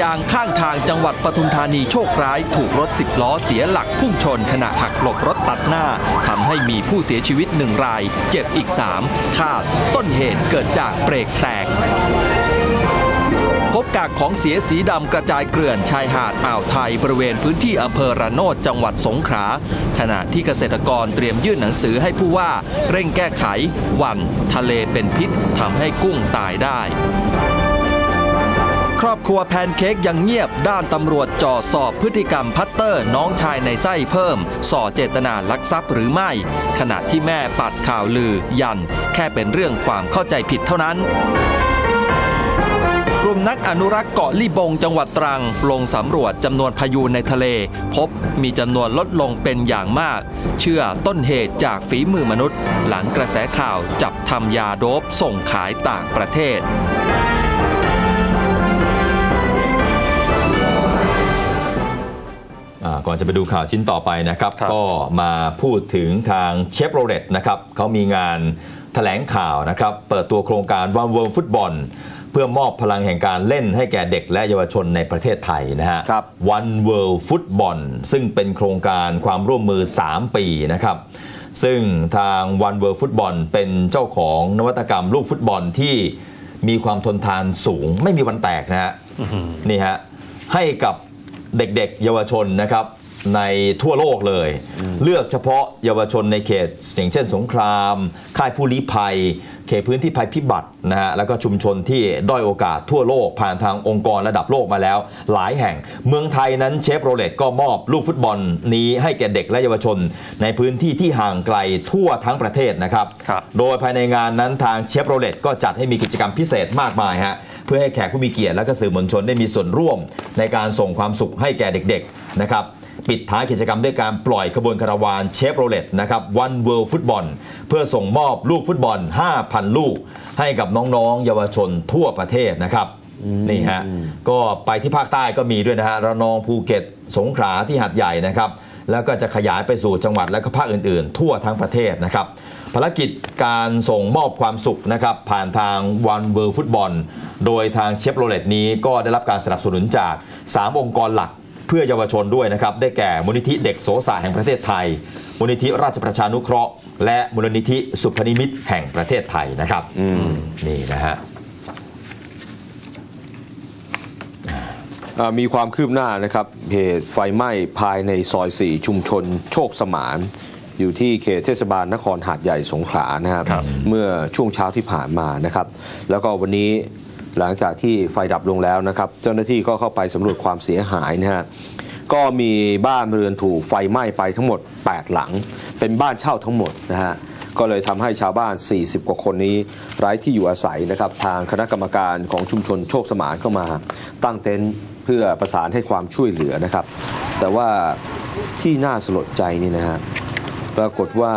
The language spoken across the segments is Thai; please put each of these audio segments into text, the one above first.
ยางข้างทางจังหวัดปทุมธานีโชคร้าย ถูกรถสิบล้อเสียหลักพุ่งชน ขณะหักหลบรถตัดหน้าทำให้มีผู้เสียชีวิตหนึ่งราย เจ็บอีกสามคาดต้นเหตุเกิดจากเบรกแตกพบกากของเสียสีดำกระจายเกลื่อนชายหาดอ่าวไทยบริเวณพื้นที่อำเภอระโนดจังหวัดสงขลาขณะที่เกษตรกรเตรียมยื่นหนังสือให้ผู้ว่าเร่งแก้ไข วัน ทะเลเป็นพิษทำให้กุ้งตายได้ ครอบครัวแพนเค้กยังเงียบด้านตำรวจจ่อสอบพฤติกรรมพัตเตอร์น้องชายในไส้เพิ่ม ส่อเจตนาลักทรัพย์หรือไม่ ขณะที่แม่ปัดข่าวลือ ยัน แค่เป็นเรื่องความเข้าใจผิดเท่านั้นกลุ่มนักอนุรักษ์เกาะลี่บงจังหวัดตรัง ลงสำรวจจำนวนพายุในทะเล พบมีจำนวนลดลงเป็นอย่างมาก เชื่อต้นเหตุจากฝีมือมนุษย์ หลังกระแสข่าวจับทำยาโดบส่งขายต่างประเทศ ก่อนจะไปดูข่าวชิ้นต่อไปนะครับครับก็มาพูดถึงทางเชฟโรเลตนะครับเขามีงานแถลงข่าวนะครับ เปิดตัวโครงการวันเวิร์ฟุตบอล เพื่อมอบพลังแห่งการเล่นให้แก่เด็กและเยาวชนในประเทศไทยนะฮะครับ One World Football ซึ่งเป็นโครงการความร่วมมือ 3 ปีนะครับซึ่งทาง One World Football เป็นเจ้าของนวัตกรรมลูกฟุตบอลที่มีความทนทานสูงไม่มีวันแตกนะฮะนี่ฮะให้กับ เด็กๆ เยาวชนนะครับในทั่วโลกเลย เลือกเฉพาะเยาวชนในเขตอย่างเช่นสงคราม ค่ายผู้ลี้ภัย เขตพื้นที่ภัยพิบัตินะฮะแล้วก็ชุมชนที่ด้อยโอกาสทั่วโลก ผ่านทางองค์กรระดับโลกมาแล้ว หลายแห่งเมืองไทยนั้นเชฟโรเลตก็มอบลูกฟุตบอลนี้ให้แก่เด็กและเยาวชน ในพื้นที่ที่ห่างไกลทั่วทั้งประเทศนะครับครับโดยภายในงานนั้นทางเชฟโรเลตก็จัดให้มีกิจกรรมพิเศษมากมายฮะ เพื่อให้แขกผู้มีเกียรติและก็สื่อมวลชนได้มีส่วนร่วม ในการส่งความสุขให้แก่เด็กๆนะครับปิดท้ายกิจกรรมด้วยการปล่อยขบวนคาราวานเชฟโรเลตนะครับวันเวิลด์ฟุตบอลเพื่อส่งมอบลูกฟุตบอล 5,000 ลูก ให้กับน้องๆ เยาวชนทั่วประเทศนะครับนี่ฮะก็ไปที่ภาคใต้ก็มีด้วยนะฮะระนองภูเก็ตสงขลาที่หาดใหญ่นะครับ แล้วก็จะขยายไปสู่จังหวัดและก็ภาคอื่นๆ ทั่วทั้งประเทศนะครับ ภารกิจการส่งมอบความสุขนะครับผ่านทาง One World Football โดยทางเชฟโรเลตนี้ก็ได้รับการสนับสนุนจาก 3 องค์กรหลักเพื่อเยาวชนด้วยนะครับ ได้แก่มูลนิธิเด็กโสสะแห่งประเทศไทยมูลนิธิราชประชานุเคราะห์ และมูลนิธิสุพนิมิตแห่งประเทศไทยนะครับนี่นะฮะเอ่อมีความคืบหน้านะครับเหตุไฟไหม้ภายในซอย 4 ชุมชนโชคสมาน อยู่ที่เขตเทศบาลนครหาดใหญ่สงขลานะครับครับ เมื่อช่วงเช้าที่ผ่านมานะครับ แล้วก็วันนี้หลังจากที่ไฟดับลงแล้วนะครับ เจ้าหน้าที่ก็เข้าไปสำรวจความเสียหายนะฮะก็มีบ้านเรือนถูกไฟไหม้ไปทั้งหมด 8 หลัง เป็นบ้านเช่าทั้งหมดนะฮะก็เลยทำให้ชาวบ้าน 40 กว่าคนนี้ไร้ที่อยู่อาศัยนะครับ ทางคณะกรรมการของชุมชนโชคสมานเข้ามา ตั้งเต็นท์เพื่อประสานให้ความช่วยเหลือนะครับ แต่ว่าที่น่าสลดใจนี่นะฮะ ปรากฏว่า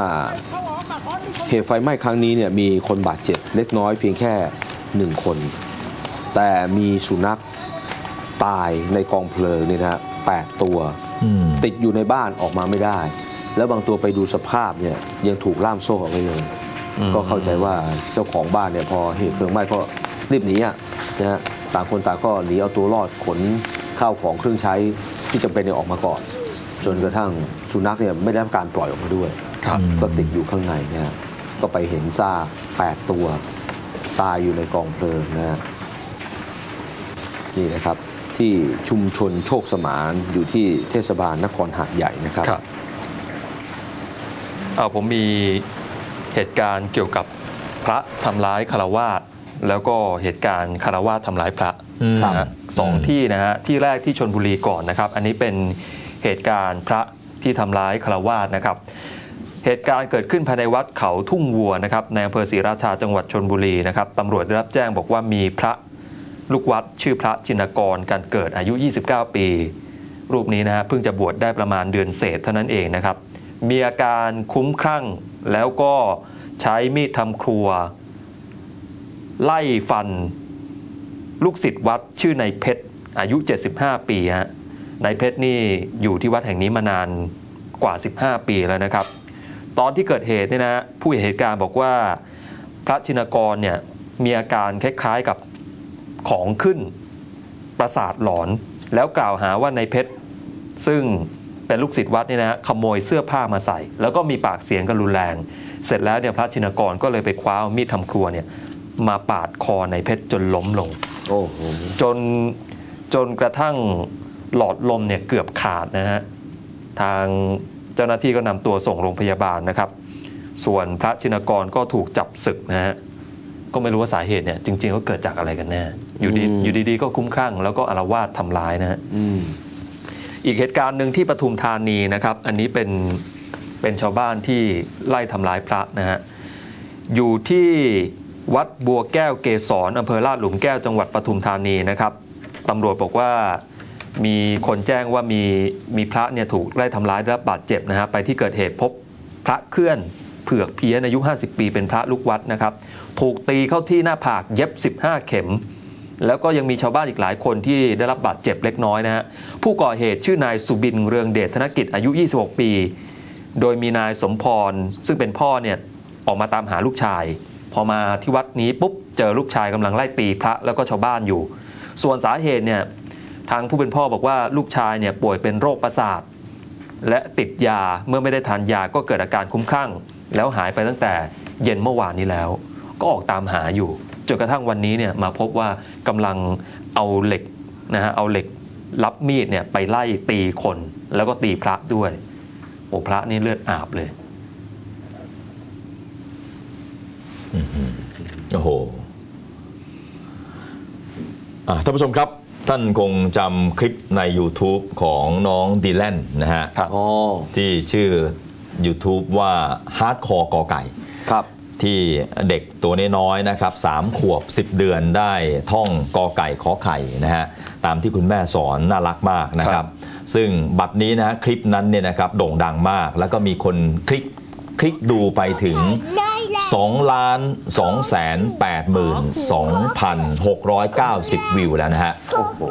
เหตุไฟไหม้ครั้งนี้เนี่ยมีคนบาดเจ็บเล็กน้อยเพียงแค่หนึ่งคน แต่มีสุนัขตายในกองเพลิงเนี่ยนะฮะแปดตัวอืมติดอยู่ในบ้านออกมาไม่ได้ แล้วบางตัวไปดูสภาพเนี่ยยังถูกล่ามโซ่เอาไว้เลยก็เข้าใจว่าเจ้าของบ้านเนี่ยพอเหตุเพลิงไหม้ก็รีบหนีอะนะฮะต่างคนต่างก็หนีเอาตัวรอดขนข้าวของเครื่องใช้ที่จำเป็นเนี่ยออกมาก่อน จนกระทั่งสุนัขเนี่ยไม่ได้รับการปล่อยออกมาด้วยครับก็ติดอยู่ข้างในนะฮะก็ไปเห็นซากแปดตัว ตายอยู่ในกองเพลิงนะฮะนี่นะครับที่ชุมชนโชคสมานอยู่ที่เทศบาลนครหาดใหญ่นะครับครับเอาผมมีเหตุการณ์เกี่ยวกับพระทำร้ายคารวาสแล้วก็เหตุการณ์คารวาสทำร้ายพระอืมนะฮะสองอืมที่นะฮะที่แรกที่ชนบุรีก่อนนะครับ อันนี้เป็น เหตุการณ์พระที่ทำร้ายคารวาสนะครับ เหตุการณ์เกิดขึ้นภายในวัดเขาทุ่งวัวนะครับในอำเภอศรีราชาจังหวัดชนบุรีนะครับตำรวจได้รับแจ้งบอกว่ามีพระลูกวัดชื่อพระจินกรการเกิดอายุ 29 ปี รูปนี้นะฮะเพิ่งจะบวชได้ประมาณเดือนเศษเท่านั้นเองนะครับ มีอาการคุ้มคลั่งแล้วก็ใช้มีดทำครัว ไล่ฟัน ลูกศิษย์วัดชื่อในเพชรอายุ 75 ปีฮะ นายเพชรนี่อยู่ที่วัดแห่งนี้มานานกว่า 15 ปีแล้วนะครับ ตอนที่เกิดเหตุเนี่ยนะผู้เห็นเหตุการณ์บอกว่าพระชินกรเนี่ยมีอาการคล้ายๆกับของขึ้นประสาทหลอน แล้วกล่าวหาว่าในเพชร ซึ่งเป็นลูกศิษย์วัดเนี่ยนะขโมยเสื้อผ้ามาใส่ แล้วก็มีปากเสียงกันรุนแรง เสร็จแล้วเนี่ยพระชินกรก็เลยไปคว้ามีดทำครัวเนี่ยมาปาดคอในเพชรจนล้มลงโอ้โหจนจนกระทั่ง หลอดลมเนี่ยเกือบขาดนะฮะทางเจ้าหน้าที่ก็นำตัวส่งโรงพยาบาลนะครับ ส่วนพระชินกรก็ถูกจับศึกนะฮะก็ไม่รู้ว่าสาเหตุเนี่ยจริงๆก็เกิดจากอะไรกันแน่อยู่ดีอืมอยู่ดีๆก็คุ้มคลั่งแล้วก็อารวาสทำร้ายนะฮะอืมอีกเหตุการณ์หนึ่งที่ปทุมธานีนะครับ อันนี้เป็นเป็นชาวบ้านที่ไล่ทำร้ายพระนะฮะอยู่ที่วัดบัวแก้วเกษรอำเภอลาดหลุมแก้วจังหวัดปทุมธานีนะครับตำรวจบอกว่า มีคนแจ้งว่ามีมีพระเนี่ยถูกไล่ทำร้ายได้รับบาดเจ็บนะฮะไปที่เกิดเหตุพบพระเคลื่อนเผือกเพี้ยนอายุ 50 ปีเป็นพระลูกวัดนะครับ ถูกตีเข้าที่หน้าผากเย็บ 15 เข็ม แล้วก็ยังมีชาวบ้านอีกหลายคนที่ได้รับบาดเจ็บเล็กน้อยนะฮะผู้ก่อเหตุชื่อนายสุบินเรืองเดชธนกิจอายุ 26 ปี โดยมีนายสมพรซึ่งเป็นพ่อเนี่ยออกมาตามหาลูกชาย พอมาที่วัดนี้ปุ๊บเจอลูกชายกำลังไล่ตีพระแล้วก็ชาวบ้านอยู่ ส่วนสาเหตุเนี่ย ทางผู้เป็นพ่อบอกว่าลูกชายเนี่ยป่วยเป็นโรคประสาท และติดยาเมื่อไม่ได้ทานยาก็เกิดอาการคุ้มคลั่งแล้วหายไปตั้งแต่เย็นเมื่อวานนี้แล้ว ก็ออกตามหาอยู่จนกระทั่งวันนี้เนี่ยมาพบว่ากำลังเอาเหล็กนะฮะเอาเหล็กรับมีดเนี่ยไปไล่ตีคน แล้วก็ตีพระด้วยโอ้พระนี่เลือดอาบเลยโอ้โหท่านผู้ชมครับ ท่านคงจำคลิปใน YouTube ของน้องดีแลนนะฮะครับอ๋อที่ชื่อ YouTube ว่า Hardcore กอไก่ ครับ ที่เด็กตัวน้อยๆนะครับ3ขวบ 10 เดือนได้ท่องกอไก่ขอไข่นะฮะตามที่คุณแม่สอนน่ารักมากนะคครัรับบซึ่งบัตรนี้นะฮะคลิปนั้นเนี่ยนะครับโด่งดังมาก แล้วก็มีคนคลิกคลิกดูไปถึง 2ล้าน2แสน8หมื่น2,690 วิวแล้วนะฮะ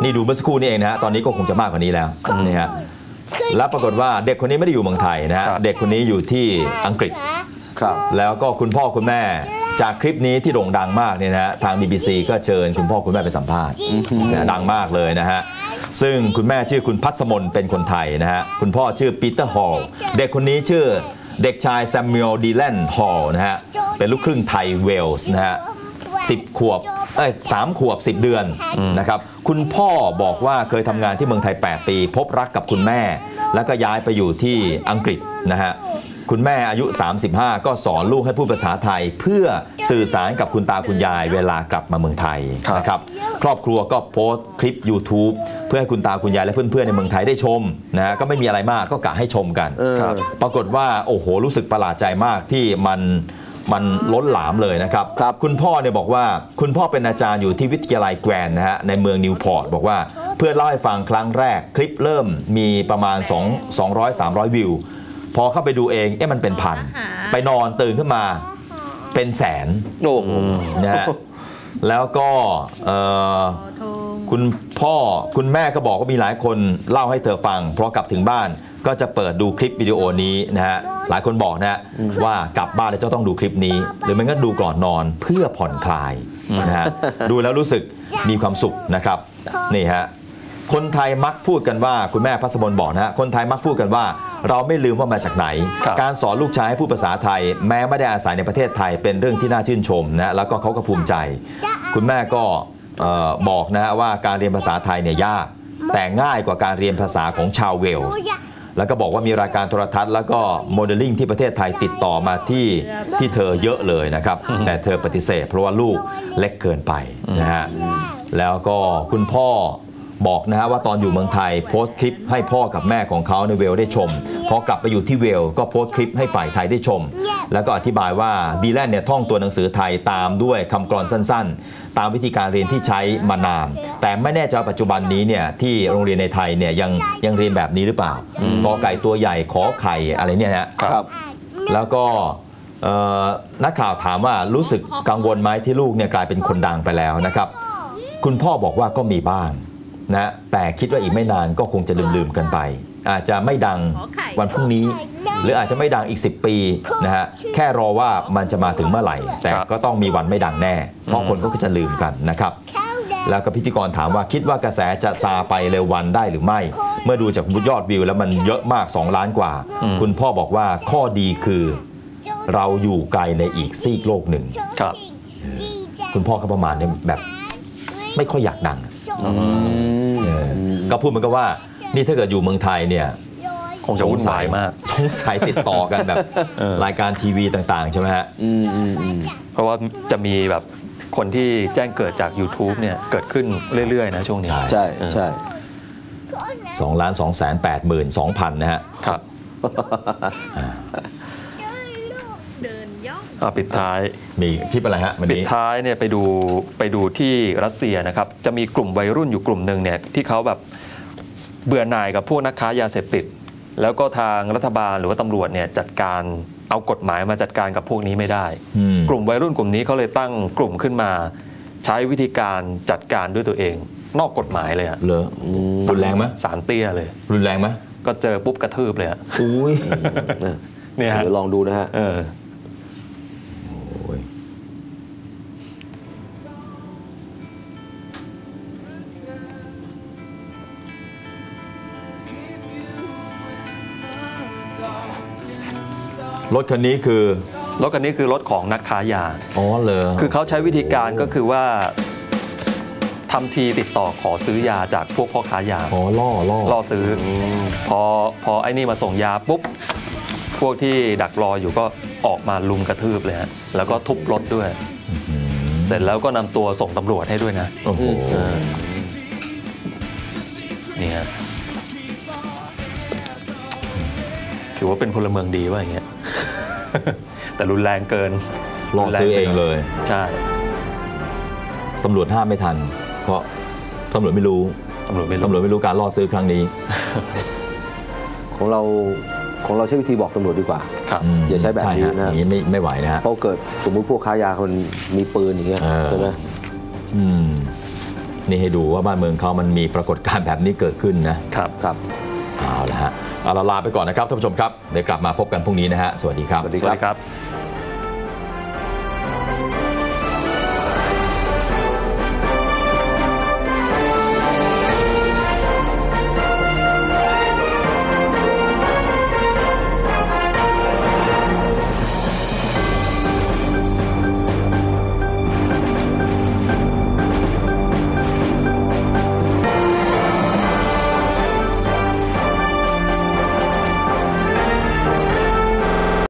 นี่ดูเมื่อสักครู่นี่เองนะฮะ ตอนนี้ก็คงจะมากกว่านี้แล้วนี่ฮะ แล้วปรากฏว่าเด็กคนนี้ไม่ได้อยู่เมืองไทยนะฮะครับเด็กคนนี้อยู่ที่อังกฤษ ครับ แล้วก็คุณพ่อคุณแม่จากคลิปนี้ที่โด่งดังมากเนี่ยนะฮะทาง BBC ก็เชิญคุณพ่อคุณแม่ไปสัมภาษณ์นะดังมากเลยนะฮะ ซึ่งคุณแม่ชื่อคุณพัสมนเป็นคนไทยนะฮะ คุณพ่อชื่อปีเตอร์ฮอลล์เด็กคนนี้ชื่อ เด็กชายแซมมิลดีแลนฮอลนะฮะ เป็นลูกครึ่งไทยเวลส์นะฮะสิบขวบเอ้ยสามขวบ 10 เดือนนะครับ คุณพ่อบอกว่าเคยทำงานที่เมืองไทย 8 ปี พบรักกับคุณแม่ แล้วก็ย้ายไปอยู่ที่อังกฤษนะฮะ คุณแม่อายุ 35 ก็สอนลูกให้พูดภาษาไทย เพื่อสื่อสารกับคุณตาคุณยายเวลากลับมาเมืองไทยครับนะครับครอบครัวก็โพสต์คลิป YouTube เพื่อให้คุณตาคุณยายและเพื่อนๆในเมืองไทยได้ชมนะฮะก็ไม่มีอะไรมากก็กะให้ชมกันเออครับปรากฏว่าโอ้โหรู้สึกประหลาดใจมากที่มันมันล้นหลามเลยนะครับครับคุณพ่อเนี่ยบอกว่าคุณพ่อเป็นอาจารย์อยู่ที่วิทยาลัยแกรนด์นะฮะในเมืองนิวพอร์ตบอกว่าเพื่อนเล่าให้ฟังครั้งแรกคลิปเริ่มมีประมาณ 2 200 300 วิว พอเข้าไปดูเองเอ๊ะมันเป็นพัน ไปนอนตื่นขึ้นมาเป็นแสนโอ้โหนะฮะแล้วก็เอ่อคุณพ่อคุณแม่ก็บอกว่ามีหลายคนเล่าให้เธอฟัง เพราะกลับถึงบ้านก็จะเปิดดูคลิปวิดีโอนี้นะฮะหลายคนบอกนะฮะว่ากลับบ้านแล้วจะต้องดูคลิปนี้ หรือไม่ก็ดูก่อนนอนเพื่อผ่อนคลายนะฮะดูแล้วรู้สึกมีความสุขนะครับนี่ฮะ คนไทยมักพูดกันว่าคุณแม่พัสมนบอกนะฮะคนไทยมักพูดกันว่า เราไม่ลืมว่ามาจากไหน ครับ การสอนลูกชายให้พูดภาษาไทย แม้ไม่ได้อาศัยในประเทศไทยเป็นเรื่องที่น่าชื่นชมนะแล้วก็เขาก็ภูมิใจ คุณแม่ก็เอ่อบอกนะฮะว่าการเรียนภาษาไทยเนี่ยยาก แต่ง่ายกว่าการเรียนภาษาของชาวเวลส์ แล้วก็บอกว่ามีรายการโทรทัศน์แล้วก็โมเดลลิ่งที่ประเทศไทยติดต่อมาที่ที่เธอเยอะเลยนะครับ แต่เธอปฏิเสธเพราะว่าลูกเล็กเกินไปนะฮะแล้วก็คุณพ่อ บอกนะฮะว่าตอนอยู่เมืองไทยโพสต์คลิปให้พ่อกับแม่ของเขาในเวลได้ชม พอกลับไปอยู่ที่เวลก็โพสต์คลิปให้ฝ่ายไทยได้ชม แล้วก็อธิบายว่าดีแลนเนี่ยท่องตัวหนังสือไทยตามด้วยคำกรอนสั้นๆ ตามวิธีการเรียนที่ใช้มานาน แต่ไม่แน่ใจว่าปัจจุบันนี้เนี่ยที่โรงเรียนในไทยเนี่ยยังยังเรียนแบบนี้หรือเปล่ากอไก่ตัวใหญ่ขอไข่อะไรเนี่ยนะฮะครับ แล้วก็เอ่อนักข่าวถามว่ารู้สึกกังวลไหมที่ลูกเนี่ยกลายเป็นคนดังไปแล้วนะครับ คุณพ่อบอกว่าก็มีบ้าง นะแต่คิดว่าอีกไม่นานก็คงจะลืมๆกันไป อาจจะไม่ดังวันพรุ่งนี้ หรืออาจจะไม่ดังอีก 10 ปีนะฮะแค่รอว่ามันจะมาถึงเมื่อไหร่ แต่ครับก็ต้องมีวันไม่ดังแน่ เพราะคนก็จะลืมกันนะครับแล้วก็พิธีกรถามว่าคิดว่ากระแสจะซาไปเร็ววันได้หรือไม่ เมื่อดูจากยอดวิวแล้วมันเยอะมาก 2 ล้านกว่า คุณพ่อบอกว่าข้อดีคือ เราอยู่ไกลในอีกซีกโลกหนึ่งครับ คุณพ่อเขาประมาณเนี้แบบ ไม่ค่อยอยากดังเออ ก็พูดเหมือนกับว่านี่ถ้าเกิดอยู่เมืองไทยเนี่ย คงจะวุ่นวายมาก สงสัยติดต่อกันแบบเออ รายการทีวีต่างๆ ใช่ไหมฮะ อืมอืมอืมเพราะว่าจะมีแบบคนที่แจ้งเกิดจาก YouTube เนี่ยเกิดขึ้นเรื่อย ๆ นะช่วงนี้ ใช่ ใช่ใช่2ล้าน2แสน8หมื่น2พันนะฮะ ครับเดินย่ องอะปิดท้าย มีคลิปอะไรฮะวันปิดนี้ ท้ายเนี่ยไปดูไปดูที่รัสเซียนะครับ จะมีกลุ่มวัยรุ่นอยู่กลุ่มหนึ่งเนี่ยที่เขาแบบเบื่อหน่ายกับพวกนักค้ายาเสพติด แล้วก็ทางรัฐบาลหรือว่าตำรวจเนี่ยจัดการเอากฎหมายมาจัดการกับพวกนี้ไม่ได้ อืม กลุ่มวัยรุ่นกลุ่มนี้เขาเลยตั้งกลุ่มขึ้นมา ใช้วิธีการจัดการด้วยตัวเอง นอกกฎหมายเลยอะเลอรุนแรงไหมสารเตี้ยเลย รุนแรงไหมก็เจอปุ๊บกระทืบเลยอะอุ้ย เนี่ยเนี่ยฮะ เดี๋ยวลองดูนะฮะ เออ รถคันนี้คือรถคันนี้คือรถของนักค้ายา อ๋อเลยคือเขาใช้วิธีการก็คือว่าทำทีติดต่อขอซื้อยาจากพวกพ่อค้ายา อ๋อล่อล่อล่อซื้ออพอพอไอ้นี่มาส่งยาปุ๊บ พวกที่ดักรออยู่ก็ออกมาลุมกระทืบเลยฮะแล้วก็ทุบรถด้วย เสร็จแล้วก็นำตัวส่งตำรวจให้ด้วยนะโอ้โหนี่ฮะถือว่าเป็นพลเมืองดีว่าอย่างเงี้ย แต่รุนแรงเกินล่อซื้อเองเลย ใช่ตำรวจห้ามไม่ทัน เพราะตำรวจไม่รู้ตำรวจไม่รู้ตำรวจไม่รู้การล่อซื้อครั้งนี้ ของเราของเราใช้วิธีบอกตำรวจดีกว่าครับมอย่าใช้แบบนี้ช่ฮนะอย่างนี้ไม่ไม่ไหวนะฮะเพราะเกิดสมมุติพวกค้ายาคนมีปืนอย่างเงี้ยเออใช่ไหมอืมนี่ให้ดูว่าบ้านเมืองเขามันมีปรากฏการณ์แบบนี้เกิดขึ้นนะครับครับ เอาละฮะเอาละลาไปก่อนนะครับท่านผู้ชมครับเดี๋ยวกลับมาพบกันพรุ่งนี้นะฮะสวัสดีครับสวัสดีสวัสดีครับ